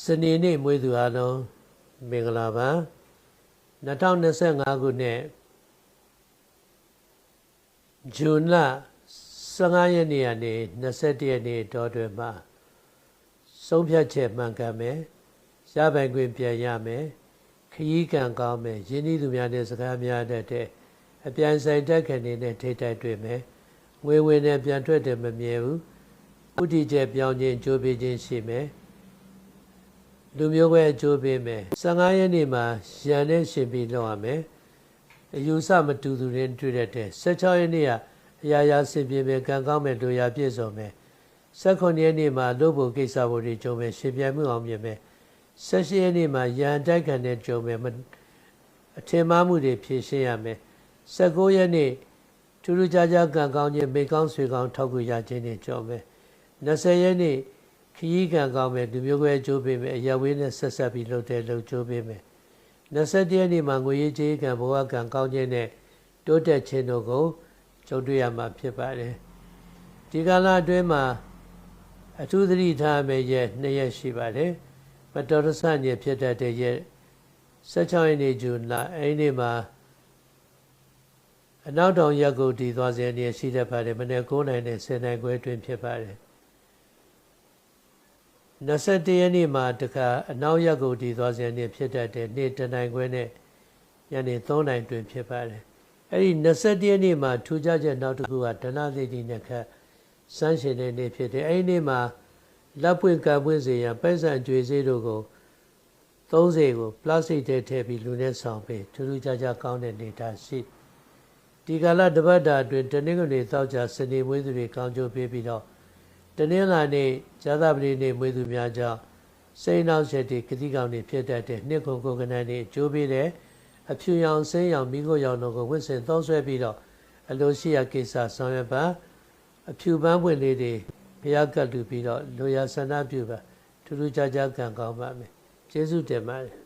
စနေနေ့မွေးသူအားလုံးမင်္ဂလာပါ2025ခုနှစ်ဇွန်လ15ရက်နေ့ကနေ21ရက်နေ့တောတွင်မှာဆုံးဖြတ်ချက်မှန်ကန်မယ်ရပိုင်ခွင့်ပြန်ရမယ်ခရီးကံကောင်းမယ်ယင်းဤသူများနဲ့စကားများတဲ့အပြိုင်ဆိုင်တက်ခံနေတဲ့ထိတိုက်တွေ့မယ်ငွေဝင်နဲ့ပြန်ထွက်တယ်မမြဲဘူးဥတီချက်ပြောင်းခြင်းကြိုးပေးခြင်းရှိမယ် လူမျိုးပဲအကျိုးပေးမယ်15ရက်နေ့မှာရန်နဲ့ရှင်ပြီးလောက်ရမယ်အယူဆမတူသူတွေတွေ့တဲ့16ရက်နေ့ကအရာရာဆင်ပြေမယ်ကံကောင်းမယ်လူရာပြည့်စုံမယ်18ရက်နေ့မှာလုပ်ဖို့ကိစ္စဖို့တွေကြုံမယ်ရှင်ပြိုင်မှုအောင်မြင်မယ်18ရက်နေ့မှာရန်တိုက်ခံတဲ့ကြုံမယ်အထင်မှားမှုတွေဖြေရှင်းရမယ်19ရက်နေ့ထူးထူးခြားခြားကံကောင်းခြင်းမိကောင်းဆွေကောင်းထောက်ကူရခြင်းတွေကြုံမယ်20ရက်နေ့ ခရီးကံကောင်းမယ်လူမျိုးကွဲအကျိုးပေးမယ်အရဝေးနဲ့ဆက်ဆက်ပြီးလုပ်တဲ့လုပ်ကျိုးပေးမယ်21ရက်နေ့မှာငွေရေးကြေးကံဘဝကံကောင်းခြင်းနဲ့တိုးတက်ခြင်းတို့ကိုကြုံတွေ့ရမှာဖြစ်ပါတယ်ဒီကာလအတွင်းမှာအထူးသတိထားမယ့်ရက်2ရက်ရှိပါတယ်မတော်တဆညဖြစ်တတ်တဲ့ရက်16ရက်နေ့ဇွန်လအဲဒီနေ့မှာအနောက်တောင်ရက်ကိုတည်သွားစေနေရှိတတ်ပါတယ်မနေ့9နိုင်နဲ့10နိုင်ခွဲအတွင်းဖြစ်ပါတယ် 21ရက်နေ့မှာတခါအနောက်ရက်ကိုတည်သွားစေနေဖြစ်တတ်တဲ့နေ့တနိုင်ခွဲနဲ့ညနေ3နိုင်တွင်ဖြစ်ပါတယ်အဲ့ဒီ21ရက်နေ့မှာထူးခြားချက်နောက်တစ်ခုကဒဏသိတိနဲ့ခတ်စမ်းရှင်တဲ့နေ့ဖြစ်တယ်အဲ့ဒီနေ့မှာလက်ပွင့်ကပ်ပွင့်စေရန်ပိုက်ဆံကြွေစေးတို့ကို30ကိုပလတ်စတစ်ထဲထည့်ပြီးလူနဲ့ဆောင်ပေးထူးထူးခြားခြားကောင်းတဲ့နေတာရှိဒီကလာတပတ်တာအတွင်းတနင်္ဂနွေသောကြာစနေမွေးသူတွေကောင်းကျိုးပေးပြီးတော့ တနင်္လာနေ့ဇာသပတိနေ့မွေးသူများကြောင့်စိတ်နောက်ဆက်တွေကတိကောင်တွေဖြစ်တတ်တဲ့နှစ်ခုကိုကနန်းတွေအကျိုးပေးတဲ့အဖြူရောင်ဆင်းရောင်မိခိုးရောင်တို့ကိုဝင့်စင်သုံးဆွဲပြီးတော့အလိုရှိရာကိစ္စဆောင်ရွက်ပါအဖြူပန်းပွင့်လေးတွေဘုရားကတ်လူပြီးတော့လိုရာဆန္ဒပြုပါထူးထူးခြားခြားကံကောင်းပါမယ်ကျေးဇူးတင်ပါတယ်